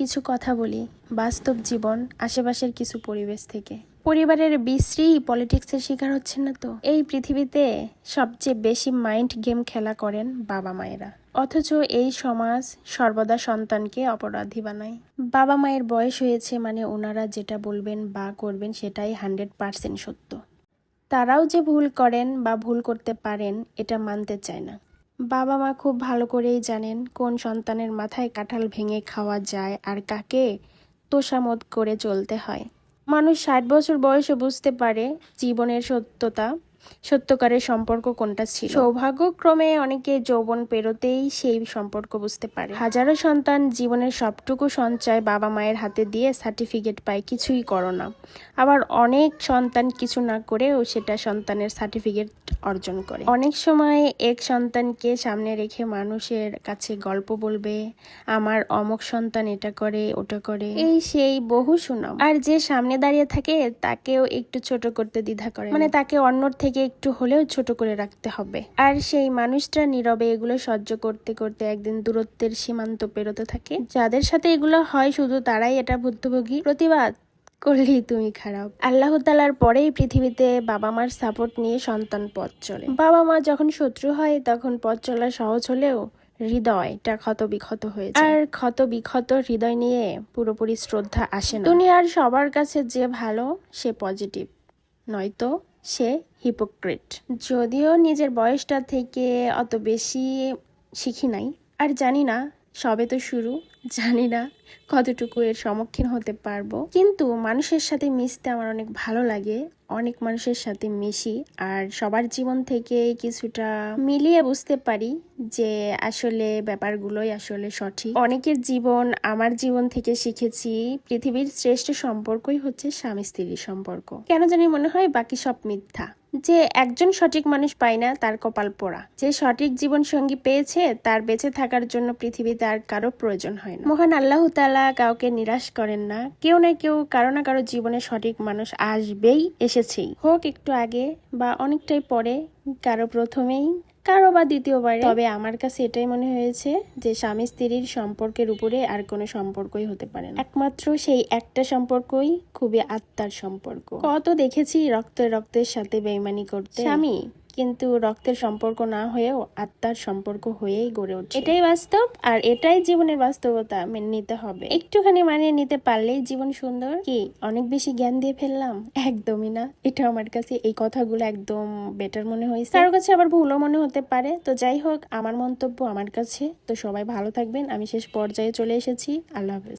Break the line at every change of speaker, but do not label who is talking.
কিছু কথা বলি, বাস্তব জীবন, আশেপাশের কিছু পরিবেশ থেকে। পরিবারের বিশ্রী পলিটিক্সের শিকার হচ্ছেন না তো? এই পৃথিবীতে সবচেয়ে বেশি মাইন্ড গেম খেলা করেন বাবা মায়েরা। অথচ এই সমাজ সর্বদা সন্তানকে অপরাধী বানায়। বাবা মায়ের বয়স হয়েছে মানে ওনারা যেটা বলবেন বা করবেন সেটাই হান্ড্রেড পার্সেন্ট সত্য। তারাও যে ভুল করেন বা ভুল করতে পারেন, এটা মানতে চায় না। বাবা মা খুব ভালো করেই জানেন কোন সন্তানের মাথায় কাঁঠাল ভেঙে খাওয়া যায় আর কাকে তোষামত করে চলতে হয়। মানুষ ষাট বছর বয়সে বুঝতে পারে জীবনের সত্যতা সত্যকারের সম্পর্ক কোনটা ছিল? সৌভাগ্যক্রমে অনেকে যৌবন পেরোতেই সেই সম্পর্ক বুঝতে পারে। হাজারো সন্তান জীবনের সবটুকু সঞ্চয় বাবা মায়ের হাতে দিয়ে সার্টিফিকেট পায়, কিছুই করো না। আবার অনেক সন্তান কিছু না করেও সেটা সন্তানের সার্টিফিকেট অর্জন করে। অনেক সময় এক সন্তানকে সামনে রেখে মানুষের কাছে গল্প বলবে, আমার অমক সন্তান এটা করে, ওটা করে। এই সেই বহু সুনাম। আর যে সামনে দাঁড়িয়ে থাকে, তাকেও একটু ছোট করতে দ্বিধা করে মানে তাকে অন্যর থেকে একটু হলেও ছোট করে রাখতে হবে। আর সেই মানুষটা নীরবে এগুলো সহ্য করতে করতে একদিন দূরত্বের সীমান্ত পেরোতে থাকে। যাদের সাথে এগুলো হয়, শুধু তারাই এটা ভুক্তভোগী। প্রতিবাদ করলেই তুমি খারাপ। আল্লাহ তালার পরেই পৃথিবীতে বাবা মার সাপোর্ট নিয়ে সন্তান পথ চলে। বাবা মা যখন শত্রু হয়, তখন পথ চলা সহজ হলেও হৃদয়টা ক্ষত বিক্ষত হয়েছে আর ক্ষত বিক্ষত হৃদয় নিয়ে পুরোপুরি শ্রদ্ধা আসে না। দুনিয়ার সবার কাছে যে ভালো, সে পজিটিভ। নয়তো সে হিপোক্রেট যদিও নিজের বয়সটা থেকে অত বেশি শিখি নাই, আর জানি না, সবে তো শুরু। জানি না কতটুকু এর সম্মুখীন হতে পারব। কিন্তু মানুষের সাথে মিশতে আমার অনেক ভালো লাগে। অনেক মানুষের সাথে মিশি। আর সবার জীবন থেকে কিছুটা মিলিয়ে বুঝতে পারি যে আসলে ব্যাপারগুলোই আসলে সঠিক। অনেকের জীবন আমার জীবন থেকে শিখেছি। পৃথিবীর শ্রেষ্ঠ সম্পর্কই হচ্ছে স্বামী স্ত্রীর সম্পর্ক। কেন জানি মনে হয় বাকি সব মিথ্যা। যে একজন সঠিক মানুষ পায় না, তার কপাল পোড়া। যে সঠিক জীবন সঙ্গী পেয়েছে, তার বেঁচে থাকার জন্য পৃথিবীতে আর কারও প্রয়োজন হয় না। মহান আল্লাহ তালা কাউকে নিরাশ করেন না। কেউ না কেউ কারও না কারও জীবনে সঠিক মানুষ আসবেই এসেছেই। হোক একটু আগে বা অনেকটাই পরে কারও প্রথমেই কারও বা দ্বিতীয়বারে। তবে আমার কাছে এটাই মনে হয়েছে যে স্বামী স্ত্রীর সম্পর্কের উপরে আর কোনো সম্পর্কই হতে পারে না। একমাত্র সেই একটা সম্পর্কই খুবই আত্মার সম্পর্ক। কত দেখেছি রক্তের রক্তের সাথে বেইমানি করতে। স্বামী কিন্তু রক্তের সম্পর্ক না হয়েও আত্মার সম্পর্ক হয়েই গড়ে ওঠে এটাই বাস্তব আর এটাই জীবনের বাস্তবতা মেনে নিতে হবে। একটুখানি মানিয়ে নিতে পারলেই জীবন সুন্দর। কি অনেক বেশি জ্ঞান দিয়ে ফেললাম? একদমই না। এটা আমার কাছে এই কথাগুলো একদম বেটার মনে হয়েছে। কারোর কাছে আবার ভুলও মনে হতে পারে। তো যাই হোক আমার মন্তব্য আমার কাছে। তো সবাই ভালো থাকবেন। আমি শেষ পর্যায়ে চলে এসেছি। আল্লাহ হাফেজ।